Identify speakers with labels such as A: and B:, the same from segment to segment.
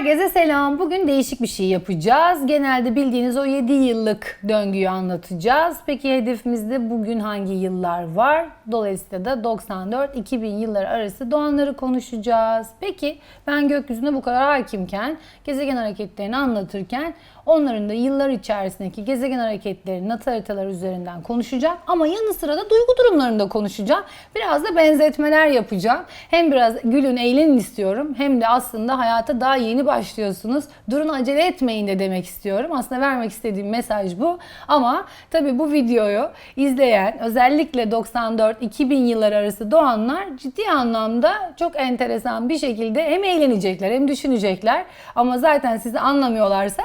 A: Herkese selam. Bugün değişik bir şey yapacağız. Genelde bildiğiniz o 7 yıllık döngüyü anlatacağız. Peki hedefimizde bugün hangi yıllar var? Dolayısıyla da 94-2000 yılları arası doğanları konuşacağız. Peki ben gökyüzüne bu kadar hakimken, gezegen hareketlerini anlatırken onların da yıllar içerisindeki gezegen hareketleri, natal haritalar üzerinden konuşacağım. Ama yanı sıra da duygu durumlarında konuşacağım. Biraz da benzetmeler yapacağım. Hem biraz gülün, eğlenin istiyorum. Hem de aslında hayata daha yeni başlıyorsunuz. Durun acele etmeyin de demek istiyorum. Aslında vermek istediğim mesaj bu. Ama tabii bu videoyu izleyen özellikle 94-2000 yılları arası doğanlar ciddi anlamda çok enteresan bir şekilde hem eğlenecekler hem düşünecekler. Ama zaten sizi anlamıyorlarsa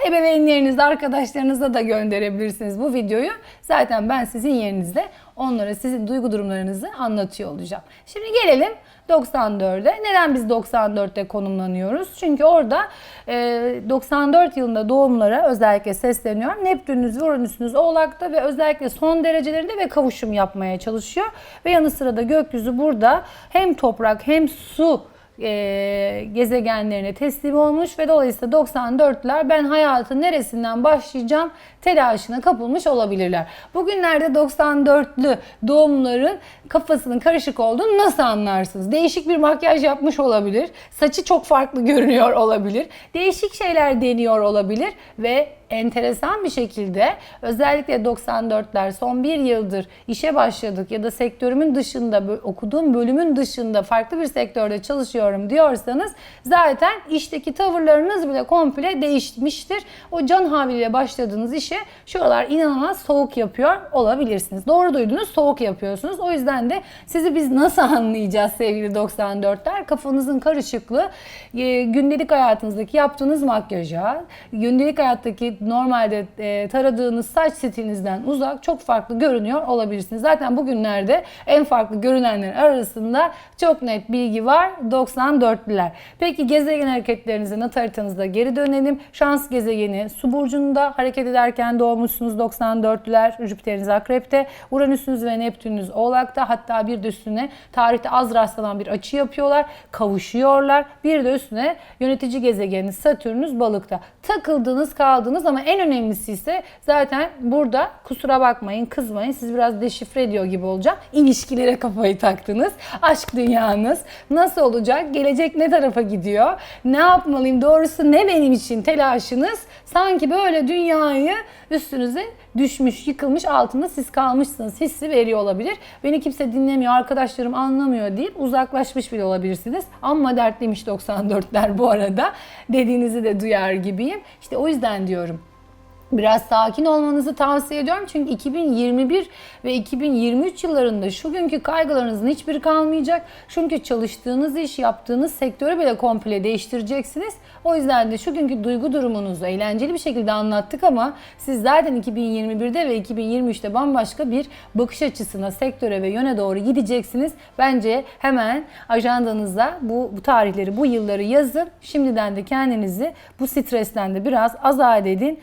A: ebeveynlerinize, arkadaşlarınıza da gönderebilirsiniz bu videoyu. Zaten ben sizin yerinizde onlara sizin duygu durumlarınızı anlatıyor olacağım. Şimdi gelelim 94'e. Neden biz 94'te konumlanıyoruz? Çünkü orada e, 94 yılında doğumlara özellikle sesleniyorum. Neptününüz ve Uranüsünüz Oğlak'ta ve özellikle son derecelerinde ve kavuşum yapmaya çalışıyor. Ve yanı sıra da gökyüzü burada hem toprak hem su e, gezegenlerine teslim olmuş ve dolayısıyla 94'ler ben hayatın neresinden başlayacağım telaşına kapılmış olabilirler. Bugünlerde 94'lü doğumların kafasının karışık olduğunu nasıl anlarsınız? Değişik bir makyaj yapmış olabilir. Saçı çok farklı görünüyor olabilir. Değişik şeyler deniyor olabilir ve enteresan bir şekilde özellikle 94'ler son bir yıldır işe başladık ya da sektörümün dışında okuduğum bölümün dışında farklı bir sektörde çalışıyorum diyorsanız zaten işteki tavırlarınız bile komple değişmiştir. O can havliyle başladığınız işe şuralar inanılmaz soğuk yapıyor olabilirsiniz. Doğru duydunuz soğuk yapıyorsunuz. O yüzden de sizi biz nasıl anlayacağız sevgili 94'ler? Kafanızın karışıklığı e, gündelik hayatınızdaki yaptığınız makyaja, gündelik hayattaki normalde e, taradığınız saç stilinizden uzak çok farklı görünüyor olabilirsiniz. Zaten bugünlerde en farklı görünenler arasında çok net bilgi var 94'lüler. Peki gezegen hareketlerinize natal haritanızda geri dönelim. Şans gezegeni su burcunda hareket ederken doğmuşsunuz 94'lüler. Jüpiteriniz akrepte. Uranüsünüz ve Neptününüz oğlakta. Hatta bir de üstüne tarihte az rastlanan bir açı yapıyorlar. Kavuşuyorlar. Bir de üstüne yönetici gezegeniniz Satürnünüz balıkta. Takıldınız kaldınız ama en önemlisi ise zaten burada kusura bakmayın kızmayın siz biraz deşifre ediyor gibi olacak. İlişkilere kafayı taktınız. Aşk dünyanız nasıl olacak? Gelecek ne tarafa gidiyor? Ne yapmalıyım? Doğrusu ne benim için telaşınız? Sanki böyle dünyayı üstünüze düşmüş, yıkılmış altında siz kalmışsınız hissi veriyor olabilir. Beni kimse dinlemiyor, arkadaşlarım anlamıyor deyip uzaklaşmış bile olabilirsiniz. Amma dertliymiş 94'ler bu arada dediğinizi de duyar gibiyim. İşte o yüzden diyorum biraz sakin olmanızı tavsiye ediyorum. Çünkü 2021 ve 2023 yıllarında şu günkü kaygılarınızın hiçbiri kalmayacak. Çünkü çalıştığınız iş, yaptığınız sektörü bile komple değiştireceksiniz. O yüzden de şu günkü duygu durumunuzu eğlenceli bir şekilde anlattık ama siz zaten 2021'de ve 2023'te bambaşka bir bakış açısına, sektöre ve yöne doğru gideceksiniz. Bence hemen ajandanıza bu, bu tarihleri, bu yılları yazın. Şimdiden de kendinizi bu stresten de biraz azat edin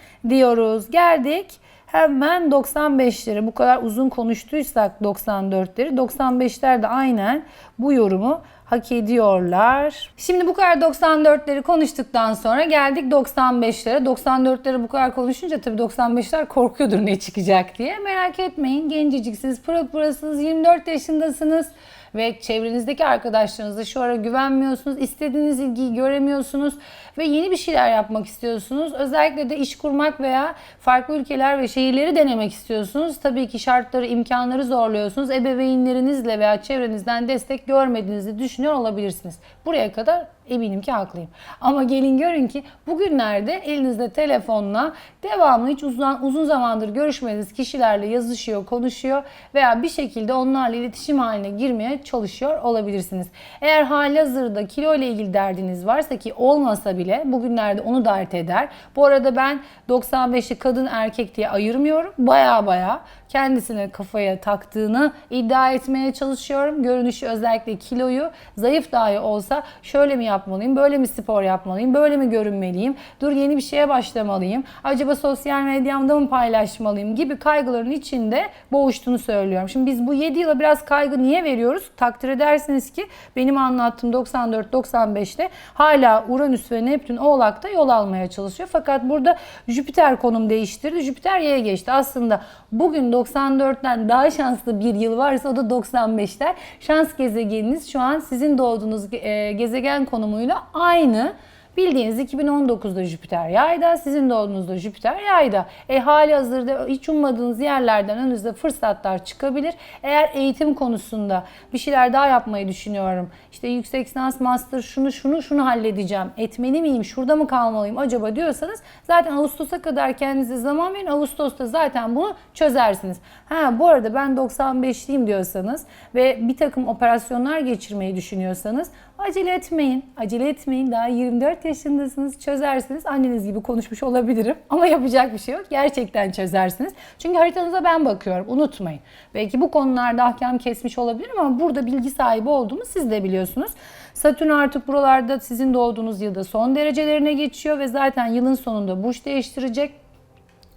A: diyoruz. Geldik. Hemen 95'lere bu kadar uzun konuştuysak 94'leri 95'ler de aynen bu yorumu hak ediyorlar. Şimdi bu kadar 94'leri konuştuktan sonra geldik 95'lere. 94'leri bu kadar konuşunca tabii 95'ler korkuyordur ne çıkacak diye. Merak etmeyin genciciksiniz, pırıl pırılsınız, 24 yaşındasınız ve çevrenizdeki arkadaşlarınıza şu ara güvenmiyorsunuz, istediğiniz ilgiyi göremiyorsunuz ve yeni bir şeyler yapmak istiyorsunuz. Özellikle de iş kurmak veya farklı ülkeler ve şehirleri denemek istiyorsunuz. Tabii ki şartları, imkanları zorluyorsunuz. Ebeveynlerinizle veya çevrenizden destek görmediğinizi düşünüyor olabilirsiniz. Buraya kadar eminim ki haklıyım. Ama gelin görün ki bugünlerde elinizde telefonla devamlı hiç uzun, uzun zamandır görüşmediğiniz kişilerle yazışıyor, konuşuyor veya bir şekilde onlarla iletişim haline girmeye çalışıyor olabilirsiniz. Eğer halihazırda kilo ile ilgili derdiniz varsa ki olmasa bile bugünlerde onu dert eder. Bu arada ben 95'i kadın erkek diye ayırmıyorum. Baya baya kendisine kafaya taktığını iddia etmeye çalışıyorum. Görünüşü özellikle kiloyu zayıf dahi olsa şöyle mi yapmalıyım, böyle mi spor yapmalıyım, böyle mi görünmeliyim, dur yeni bir şeye başlamalıyım, acaba sosyal medyamda mı paylaşmalıyım gibi kaygıların içinde boğuştuğunu söylüyorum. Şimdi biz bu 7 yıla biraz kaygı niye veriyoruz? Takdir edersiniz ki benim anlattığım 94-95'te hala Uranüs ve Neptün Oğlak'ta yol almaya çalışıyor. Fakat burada Jüpiter konum değiştirdi. Jüpiter Y'ye geçti. Aslında bugün 94'ten daha şanslı bir yıl varsa o da 95'ler. Şans gezegeniniz şu an sizin doğduğunuz e, gezegen konumuyla aynı. Bildiğiniz 2019'da Jüpiter yayda, sizin doğduğunuzda Jüpiter yayda. E hali hazırda hiç ummadığınız yerlerden önünüze fırsatlar çıkabilir. Eğer eğitim konusunda bir şeyler daha yapmayı düşünüyorum. İşte yüksek lisans, master şunu şunu şunu halledeceğim. Etmeli miyim? Şurada mı kalmalıyım acaba diyorsanız zaten Ağustos'a kadar kendinize zaman verin. Ağustos'ta zaten bunu çözersiniz. Ha bu arada ben 95'liyim diyorsanız ve bir takım operasyonlar geçirmeyi düşünüyorsanız acele etmeyin. Acele etmeyin. Daha 24 yaşındasınız. Çözersiniz. Anneniz gibi konuşmuş olabilirim. Ama yapacak bir şey yok. Gerçekten çözersiniz. Çünkü haritanıza ben bakıyorum. Unutmayın. Belki bu konularda ahkam kesmiş olabilirim ama burada bilgi sahibi olduğumu siz de biliyorsunuz. Satürn artık buralarda sizin doğduğunuz yılda son derecelerine geçiyor ve zaten yılın sonunda burç değiştirecek.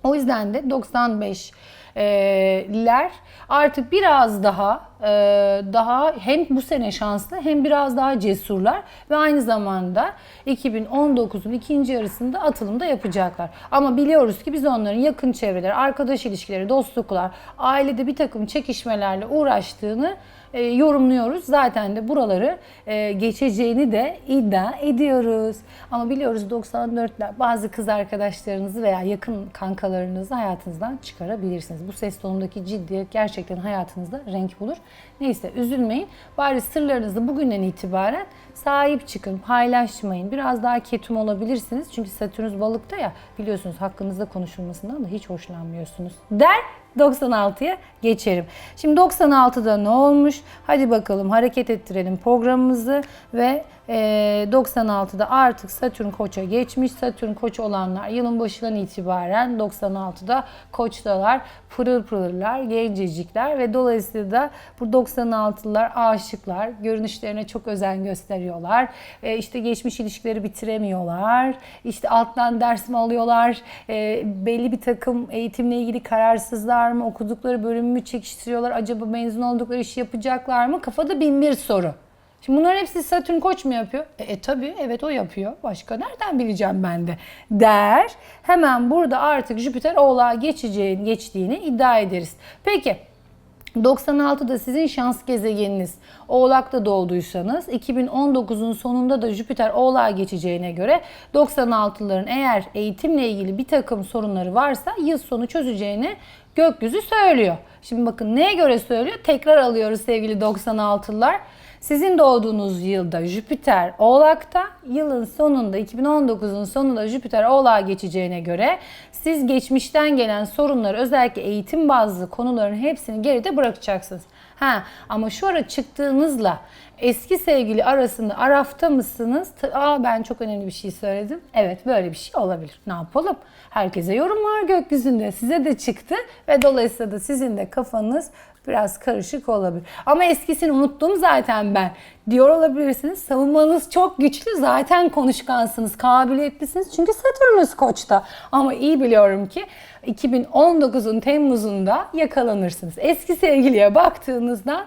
A: O yüzden de 95 ler artık biraz daha daha hem bu sene şanslı hem biraz daha cesurlar ve aynı zamanda 2019'un ikinci yarısında atılımda yapacaklar. Ama biliyoruz ki biz onların yakın çevreleri, arkadaş ilişkileri, dostluklar, ailede bir takım çekişmelerle uğraştığını e, yorumluyoruz. Zaten de buraları e, geçeceğini de iddia ediyoruz. Ama biliyoruz 94'ler bazı kız arkadaşlarınızı veya yakın kankalarınızı hayatınızdan çıkarabilirsiniz. Bu ses tonundaki ciddiyet gerçekten hayatınızda renk bulur. Neyse üzülmeyin. Bari sırlarınızı bugünden itibaren sahip çıkın, paylaşmayın. Biraz daha ketum olabilirsiniz. Çünkü Satürnüs balıkta ya biliyorsunuz hakkınızda konuşulmasından da hiç hoşlanmıyorsunuz. Der 96'ya geçerim. Şimdi 96'da ne olmuş? Hadi bakalım hareket ettirelim programımızı ve 96'da artık Satürn Koç'a geçmiş. Satürn Koç olanlar yılın başından itibaren 96'da Koç'talar. Pırıl pırıllar, gencecikler ve dolayısıyla da bu 96'lılar aşıklar. Görünüşlerine çok özen gösteriyorlar. E, işte geçmiş ilişkileri bitiremiyorlar. İşte alttan ders mi alıyorlar? E, belli bir takım eğitimle ilgili kararsızlar mı? Okudukları bölümü mü çekiştiriyorlar? Acaba mezun oldukları işi yapacaklar mı? Kafada bin bir soru. Şimdi bunların hepsi Satürn Koç mu yapıyor? E, e tabii evet o yapıyor. Başka nereden bileceğim ben de der. Hemen burada artık Jüpiter Oğlağa geçeceğini, geçtiğini iddia ederiz. Peki 96'da sizin şans gezegeniniz Oğlak'ta doğduysanız 2019'un sonunda da Jüpiter Oğlak'a geçeceğine göre 96'ların eğer eğitimle ilgili bir takım sorunları varsa yıl sonu çözeceğini gökyüzü söylüyor. Şimdi bakın neye göre söylüyor? Tekrar alıyoruz sevgili 96'lılar. Sizin doğduğunuz yılda Jüpiter Oğlak'ta, yılın sonunda 2019'un sonunda Jüpiter Oğlak'a geçeceğine göre siz geçmişten gelen sorunları özellikle eğitim bazlı konuların hepsini geride bırakacaksınız. Ha ama şu ara çıktığınızla eski sevgili arasında arafta mısınız? Aa ben çok önemli bir şey söyledim. Evet böyle bir şey olabilir. Ne yapalım? Herkese yorum var gökyüzünde. Size de çıktı ve dolayısıyla da sizin de kafanız biraz karışık olabilir. Ama eskisini unuttum zaten ben diyor olabilirsiniz. Savunmanız çok güçlü. Zaten konuşkansınız, kabiliyetlisiniz. Çünkü Satürnüs koçta. Ama iyi biliyorum ki 2019'un Temmuz'unda yakalanırsınız. Eski sevgiliye baktığınızda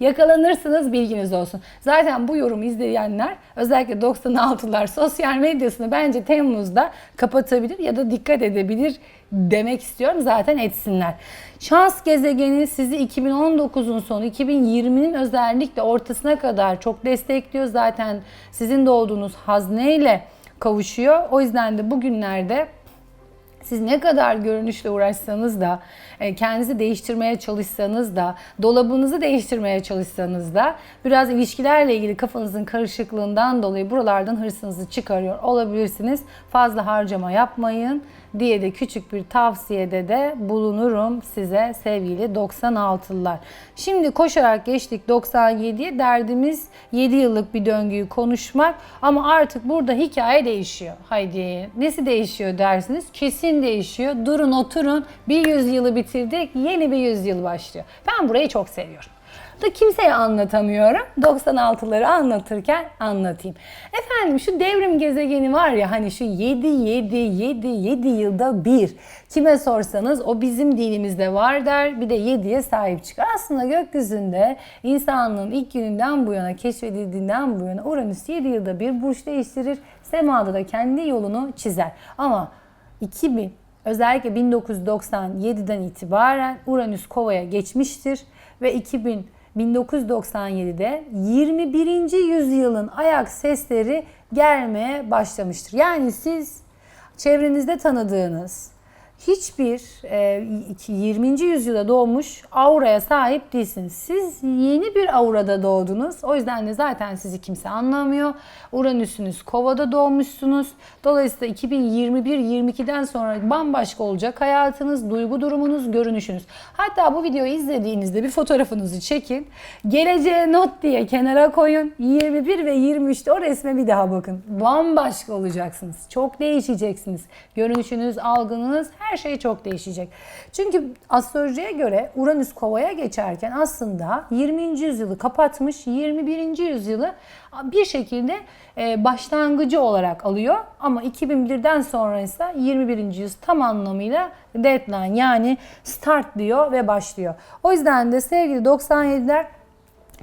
A: yakalanırsınız bilginiz olsun. Zaten bu yorumu izleyenler özellikle 96'lar sosyal medyasını bence Temmuz'da kapatabilir ya da dikkat edebilir demek istiyorum. Zaten etsinler. Şans gezegeni sizi 2019'un sonu 2020'nin özellikle ortasına kadar çok destekliyor. Zaten sizin doğduğunuz hazneyle kavuşuyor. O yüzden de bugünlerde siz ne kadar görünüşle uğraşsanız da, e, kendinizi değiştirmeye çalışsanız da, dolabınızı değiştirmeye çalışsanız da biraz ilişkilerle ilgili kafanızın karışıklığından dolayı buralardan hırsınızı çıkarıyor olabilirsiniz. Fazla harcama yapmayın diye de küçük bir tavsiyede de bulunurum size sevgili 96'lılar. Şimdi koşarak geçtik 97'ye derdimiz 7 yıllık bir döngüyü konuşmak ama artık burada hikaye değişiyor. Haydi nesi değişiyor dersiniz? Kesin değişiyor. Durun oturun bir yüzyılı bitirdik yeni bir yüzyıl başlıyor. Ben burayı çok seviyorum. Da kimseye anlatamıyorum. 96'ları anlatırken anlatayım. Efendim şu devrim gezegeni var ya hani şu 7 7 7 7 yılda bir. Kime sorsanız o bizim dinimizde var der. Bir de 7'ye sahip çıkar. Aslında gökyüzünde insanlığın ilk gününden bu yana keşfedildiğinden bu yana Uranüs 7 yılda bir burç değiştirir. Semada da kendi yolunu çizer. Ama 2000 özellikle 1997'den itibaren Uranüs Kova'ya geçmiştir ve 2000 1997'de 21. yüzyılın ayak sesleri gelmeye başlamıştır. Yani siz çevrenizde tanıdığınız hiçbir e, 20. yüzyılda doğmuş auraya sahip değilsiniz. Siz yeni bir aurada doğdunuz. O yüzden de zaten sizi kimse anlamıyor. Uranüsünüz kovada doğmuşsunuz. Dolayısıyla 2021-22'den sonra bambaşka olacak hayatınız, duygu durumunuz, görünüşünüz. Hatta bu videoyu izlediğinizde bir fotoğrafınızı çekin. Geleceğe not diye kenara koyun. 21 ve 23'te o resme bir daha bakın. Bambaşka olacaksınız. Çok değişeceksiniz. Görünüşünüz, algınız, her şey çok değişecek. Çünkü astrolojiye göre Uranüs Kova'ya geçerken aslında 20. yüzyılı kapatmış, 21. yüzyılı bir şekilde e, başlangıcı olarak alıyor. Ama 2001'den sonra ise 21. yüzyıl tam anlamıyla deadline yani start diyor ve başlıyor. O yüzden de sevgili 97'ler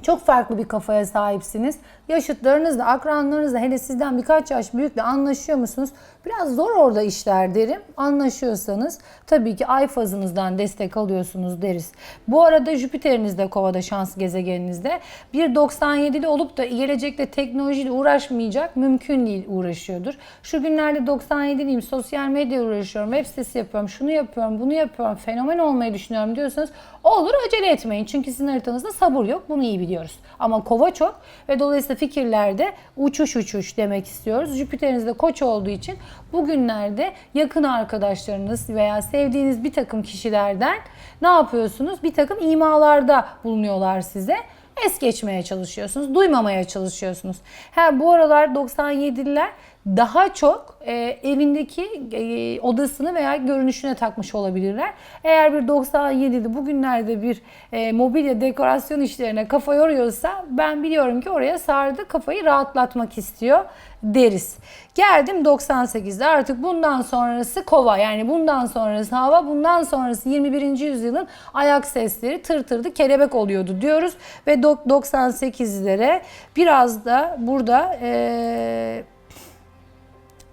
A: çok farklı bir kafaya sahipsiniz. Yaşıtlarınızla, akranlarınızla hele sizden birkaç yaş büyükle anlaşıyor musunuz? Biraz zor orada işler derim. Anlaşıyorsanız tabii ki ay fazınızdan destek alıyorsunuz deriz. Bu arada Jüpiter'iniz de kovada şans gezegeninizde. Bir 97'li olup da gelecekte teknolojiyle uğraşmayacak mümkün değil uğraşıyordur. Şu günlerde 97'liyim, sosyal medya uğraşıyorum, web sitesi yapıyorum, şunu yapıyorum, bunu yapıyorum, fenomen olmayı düşünüyorum diyorsanız olur acele etmeyin. Çünkü sizin haritanızda sabır yok. Bunu iyi biliyoruz. Ama kova çok ve dolayısıyla fikirlerde uçuş uçuş demek istiyoruz. Jüpiter'iniz de koç olduğu için bugünlerde yakın arkadaşlarınız veya sevdiğiniz bir takım kişilerden ne yapıyorsunuz? Bir takım imalarda bulunuyorlar size es geçmeye çalışıyorsunuz, duymamaya çalışıyorsunuz. Ha bu aralar 97'liler daha çok e, evindeki e, odasını veya görünüşüne takmış olabilirler. Eğer bir 97'li bugünlerde bir e, mobilya dekorasyon işlerine kafa yoruyorsa ben biliyorum ki oraya sardı kafayı rahatlatmak istiyor deriz. Geldim 98'de artık bundan sonrası kova yani bundan sonrası hava bundan sonrası 21. yüzyılın ayak sesleri tır tırdı kelebek oluyordu diyoruz ve 98'lere biraz da burada eee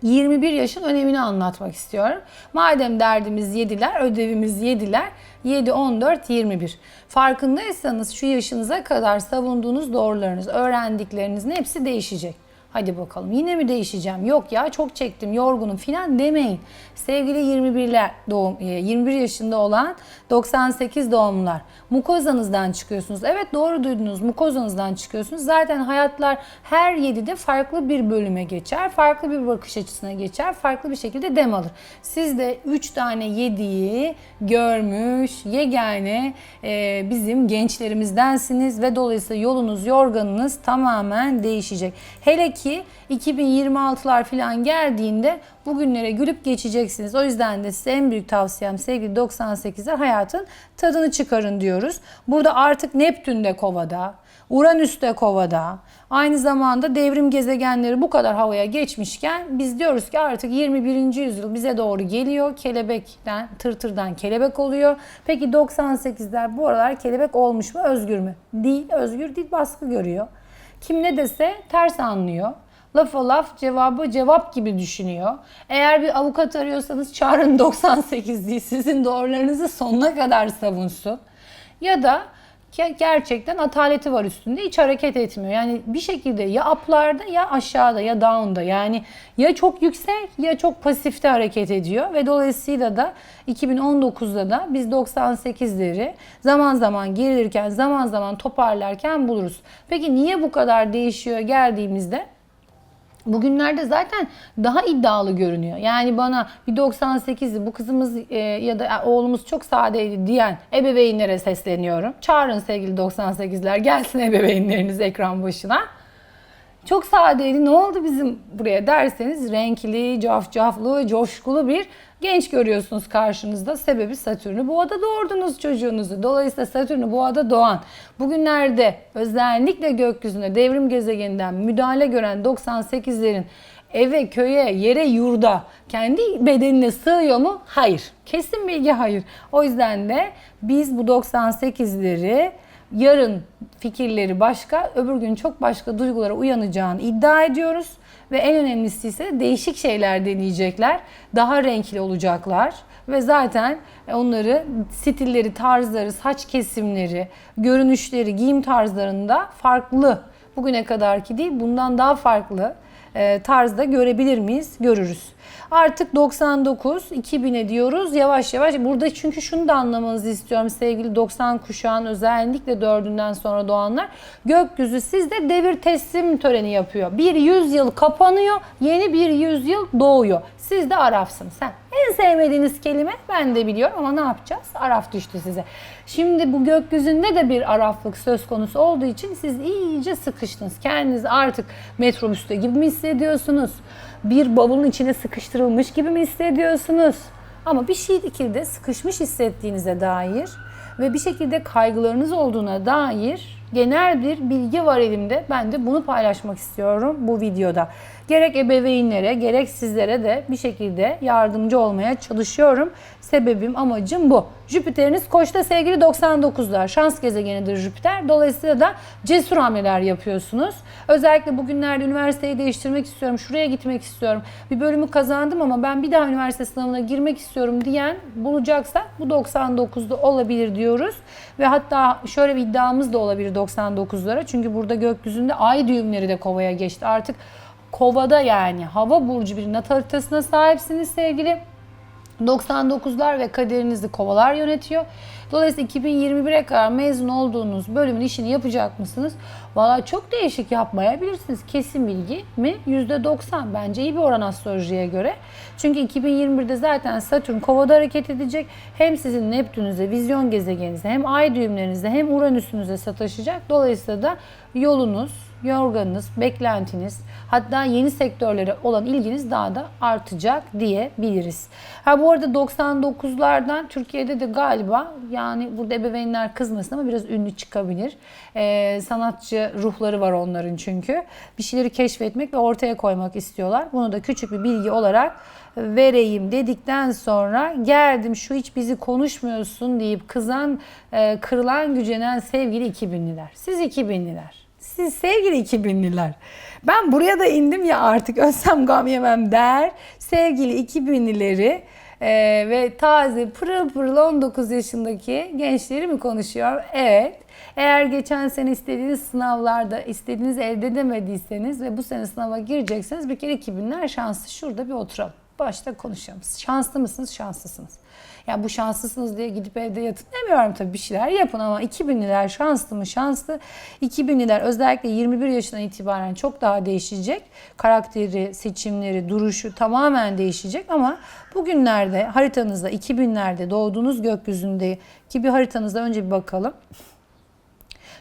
A: 21 yaşın önemini anlatmak istiyorum. Madem derdimiz 7'ler, ödevimiz 7'ler, 7, 14, 21. Farkındaysanız şu yaşınıza kadar savunduğunuz doğrularınız, öğrendiklerinizin hepsi değişecek. Hadi bakalım yine mi değişeceğim? Yok ya çok çektim, yorgunum filan demeyin. Sevgili 21'ler doğum 21 yaşında olan 98 doğumlular. Mukozanızdan çıkıyorsunuz. Evet doğru duydunuz. Mukozanızdan çıkıyorsunuz. Zaten hayatlar her 7'de farklı bir bölüme geçer. Farklı bir bakış açısına geçer. Farklı bir şekilde dem alır. Siz de 3 tane 7'yi görmüş yegane e, bizim gençlerimizdensiniz ve dolayısıyla yolunuz, yorganınız tamamen değişecek. Hele ki 2026'lar falan geldiğinde bugünlere gülüp geçeceksiniz. O yüzden de size en büyük tavsiyem sevgili 98'ler hayatın tadını çıkarın diyoruz. Burada artık Neptün de kovada, Uranüs de kovada. Aynı zamanda devrim gezegenleri bu kadar havaya geçmişken biz diyoruz ki artık 21. yüzyıl bize doğru geliyor. Kelebekten, tırtırdan kelebek oluyor. Peki 98'ler bu aralar kelebek olmuş mu, özgür mü? Değil, özgür değil, baskı görüyor. Kim ne dese ters anlıyor. Lafa laf cevabı cevap gibi düşünüyor. Eğer bir avukat arıyorsanız çağırın 98 değil sizin doğrularınızı sonuna kadar savunsun. Ya da gerçekten ataleti var üstünde hiç hareket etmiyor. Yani bir şekilde ya up'larda ya aşağıda ya down'da yani ya çok yüksek ya çok pasifte hareket ediyor ve dolayısıyla da 2019'da da biz 98'leri zaman zaman gerilirken zaman zaman toparlarken buluruz. Peki niye bu kadar değişiyor geldiğimizde? Bugünlerde zaten daha iddialı görünüyor. Yani bana bir 98'li bu kızımız e, ya da oğlumuz çok sadeydi diyen ebeveynlere sesleniyorum. Çağırın sevgili 98'ler gelsin ebeveynleriniz ekran başına. Çok sadeydi ne oldu bizim buraya derseniz renkli, cafcaflı, coşkulu bir genç görüyorsunuz karşınızda. Sebebi Satürn'ü boğada doğurdunuz çocuğunuzu. Dolayısıyla Satürn'ü boğada doğan bugünlerde özellikle gökyüzüne devrim gezegeninden müdahale gören 98'lerin eve, köye, yere, yurda kendi bedenine sığıyor mu? Hayır. Kesin bilgi hayır. O yüzden de biz bu 98'leri yarın fikirleri başka, öbür gün çok başka duygulara uyanacağını iddia ediyoruz. Ve en önemlisi ise değişik şeyler deneyecekler. Daha renkli olacaklar. Ve zaten onları stilleri, tarzları, saç kesimleri, görünüşleri, giyim tarzlarında farklı. Bugüne kadarki değil bundan daha farklı e, tarzda görebilir miyiz? Görürüz. Artık 99, 2000'e diyoruz yavaş yavaş. Burada çünkü şunu da anlamanızı istiyorum sevgili 90 kuşağın özellikle dördünden sonra doğanlar. Gökyüzü sizde devir teslim töreni yapıyor. Bir yüzyıl kapanıyor, yeni bir yüzyıl doğuyor. Siz de Araf'sınız. Sen en sevmediğiniz kelime ben de biliyorum ama ne yapacağız? Araf düştü size. Şimdi bu gökyüzünde de bir araflık söz konusu olduğu için siz iyice sıkıştınız. Kendinizi artık metrobüste gibi mi hissediyorsunuz? Bir bavulun içine sıkıştırılmış gibi mi hissediyorsunuz? Ama bir şekilde sıkışmış hissettiğinize dair ve bir şekilde kaygılarınız olduğuna dair genel bir bilgi var elimde. Ben de bunu paylaşmak istiyorum bu videoda. Gerek ebeveynlere gerek sizlere de bir şekilde yardımcı olmaya çalışıyorum. Sebebim amacım bu. Jüpiter'iniz Koç'ta sevgili 99'lar. Şans gezegenidir Jüpiter. Dolayısıyla da cesur hamleler yapıyorsunuz. Özellikle bugünlerde üniversiteyi değiştirmek istiyorum. Şuraya gitmek istiyorum. Bir bölümü kazandım ama ben bir daha üniversite sınavına girmek istiyorum diyen bulacaksa bu 99'da olabilir diyoruz. Ve hatta şöyle bir iddiamız da olabilir 99'lara. Çünkü burada gökyüzünde ay düğümleri de kovaya geçti. Artık kovada yani hava burcu bir natal haritasına sahipsiniz sevgili 99'lar ve kaderinizi kovalar yönetiyor. Dolayısıyla 2021'e kadar mezun olduğunuz bölümün işini yapacak mısınız? Valla çok değişik yapmayabilirsiniz. Kesin bilgi mi? %90 bence iyi bir oran astrolojiye göre. Çünkü 2021'de zaten Satürn kovada hareket edecek. Hem sizin Neptün'üze, vizyon gezegeninize, hem ay düğümlerinize, hem Uranüs'ünüze sataşacak. Dolayısıyla da yolunuz, yorganınız, beklentiniz, hatta yeni sektörlere olan ilginiz daha da artacak diyebiliriz. Ha bu arada 99'lardan Türkiye'de de galiba yani burada ebeveynler kızmasın ama biraz ünlü çıkabilir. Ee, sanatçı ruhları var onların çünkü. Bir şeyleri keşfetmek ve ortaya koymak istiyorlar. Bunu da küçük bir bilgi olarak vereyim dedikten sonra geldim şu hiç bizi konuşmuyorsun deyip kızan, e, kırılan, gücenen sevgili 2000'liler. Siz 2000'liler. Siz sevgili 2000'liler. Ben buraya da indim ya artık ölsem gam yemem der. Sevgili 2000'lileri e, ve taze pırıl pırıl 19 yaşındaki gençleri mi konuşuyor? Evet. Eğer geçen sene istediğiniz sınavlarda istediğiniz elde edemediyseniz ve bu sene sınava girecekseniz bir kere 2000'ler şanslı. Şurada bir oturalım. Başta konuşalım. Şanslı mısınız? Şanslısınız. Ya bu şanslısınız diye gidip evde yatın demiyorum tabii bir şeyler yapın ama 2000'liler şanslı mı şanslı. 2000'liler özellikle 21 yaşından itibaren çok daha değişecek. Karakteri, seçimleri, duruşu tamamen değişecek ama bugünlerde haritanızda 2000'lerde doğduğunuz gökyüzünde ki bir haritanızda önce bir bakalım.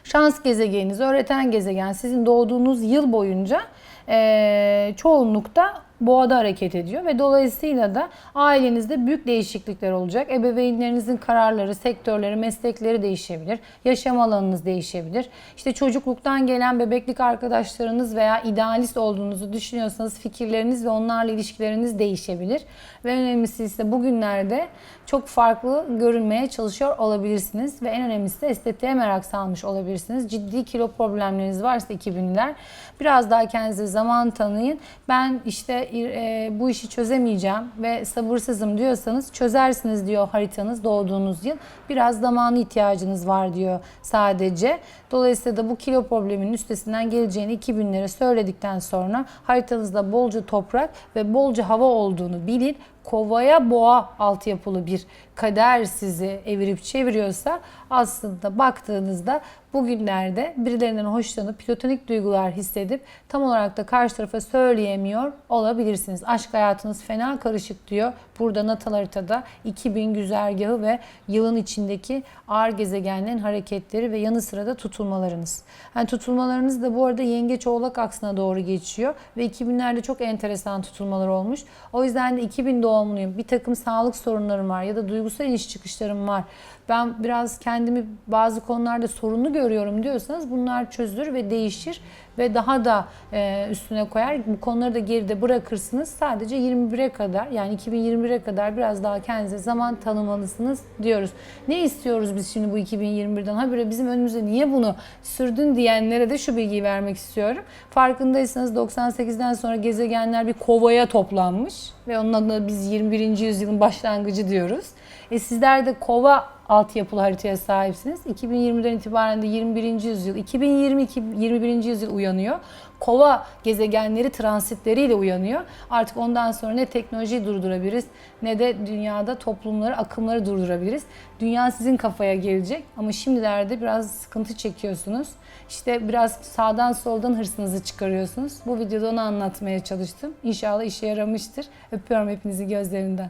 A: Şans gezegeniniz, öğreten gezegen sizin doğduğunuz yıl boyunca e, çoğunlukta boğada hareket ediyor ve dolayısıyla da ailenizde büyük değişiklikler olacak. Ebeveynlerinizin kararları, sektörleri, meslekleri değişebilir. Yaşam alanınız değişebilir. İşte çocukluktan gelen bebeklik arkadaşlarınız veya idealist olduğunuzu düşünüyorsanız fikirleriniz ve onlarla ilişkileriniz değişebilir. Ve önemlisi ise bugünlerde çok farklı görünmeye çalışıyor olabilirsiniz. Ve en önemlisi de estetiğe merak salmış olabilirsiniz. Ciddi kilo problemleriniz varsa 2000'ler biraz daha kendinize zaman tanıyın. Ben işte e, bu işi çözemeyeceğim ve sabırsızım diyorsanız çözersiniz diyor haritanız doğduğunuz yıl. Biraz zamanı ihtiyacınız var diyor sadece. Dolayısıyla da bu kilo probleminin üstesinden geleceğini 2000'lere söyledikten sonra haritanızda bolca toprak ve bolca hava olduğunu bilin kovaya boğa altyapılı bir kader sizi evirip çeviriyorsa aslında baktığınızda bugünlerde birilerinden hoşlanıp platonik duygular hissedip tam olarak da karşı tarafa söyleyemiyor olabilirsiniz. Aşk hayatınız fena karışık diyor. Burada natal haritada 2000 güzergahı ve yılın içindeki ağır gezegenlerin hareketleri ve yanı sıra da tutulmalarınız. Yani tutulmalarınız da bu arada yengeç oğlak aksına doğru geçiyor ve 2000'lerde çok enteresan tutulmalar olmuş. O yüzden de 2000 doğumluyum. Bir takım sağlık sorunlarım var ya da duygusal iniş çıkışlarım var. Ben biraz kendimi bazı konularda sorunlu görüyorum diyorsanız bunlar çözülür ve değişir ve daha da e, üstüne koyar. Bu konuları da geride bırakırsınız. Sadece 21'e kadar yani 2021'e kadar biraz daha kendinize zaman tanımalısınız diyoruz. Ne istiyoruz biz şimdi bu 2021'den? Habire bizim önümüze niye bunu sürdün diyenlere de şu bilgiyi vermek istiyorum. Farkındaysanız 98'den sonra gezegenler bir kovaya toplanmış ve onun adına biz 21. yüzyılın başlangıcı diyoruz. E sizler de kova altyapılı haritaya sahipsiniz. 2020'den itibaren de 21. yüzyıl, 2020 21. yüzyıl uyanıyor. Kova gezegenleri transitleriyle uyanıyor. Artık ondan sonra ne teknolojiyi durdurabiliriz ne de dünyada toplumları, akımları durdurabiliriz. Dünya sizin kafaya gelecek ama şimdilerde biraz sıkıntı çekiyorsunuz. İşte biraz sağdan soldan hırsınızı çıkarıyorsunuz. Bu videoda onu anlatmaya çalıştım. İnşallah işe yaramıştır. Öpüyorum hepinizi gözlerinden.